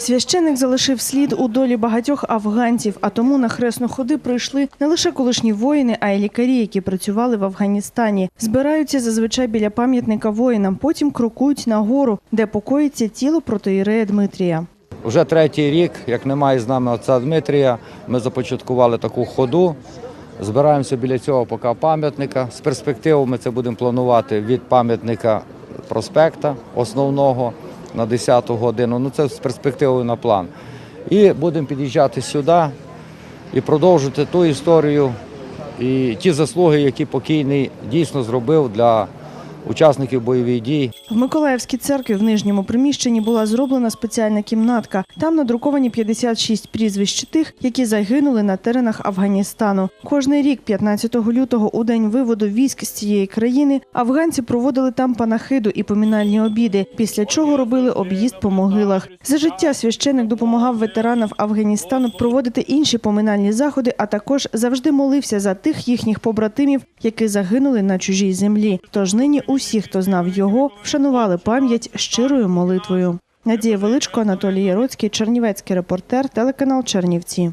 Священик залишив слід у долі багатьох афганців, а тому на хресну ходи прийшли не лише колишні воїни, а й лікарі, які працювали в Афганістані. Збираються зазвичай біля пам'ятника воїнам, потім крокують на гору, де покоїться тіло протоїрея Дмитрія. Вже третій рік, як немає з нами отця Дмитрія, ми започаткували таку ходу. Збираємося біля цього поки пам'ятника. З перспективою ми це будемо планувати від пам'ятника проспекта основного на 10 годину. Ну це з перспективою на план. І будемо під'їжджати сюди і продовжити ту історію і ті заслуги, які покійний дійсно зробив для учасників бойових дій. В Миколаївській церкві в нижньому приміщенні була зроблена спеціальна кімнатка. Там надруковані 56 прізвищ тих, які загинули на теренах Афганістану. Кожний рік, 15 лютого, у день виводу військ з цієї країни, афганці проводили там панахиду і помінальні обіди, після чого робили об'їзд по могилах. За життя священик допомагав ветеранам Афганістану проводити інші поминальні заходи, а також завжди молився за тих їхніх побратимів, які загинули на чужій землі. Тож нині усі, хто знав його, вшанували пам'ять щирою молитвою. Надія Величко, Анатолій Яроцький, Чернівецький репортер, телеканал Чернівці.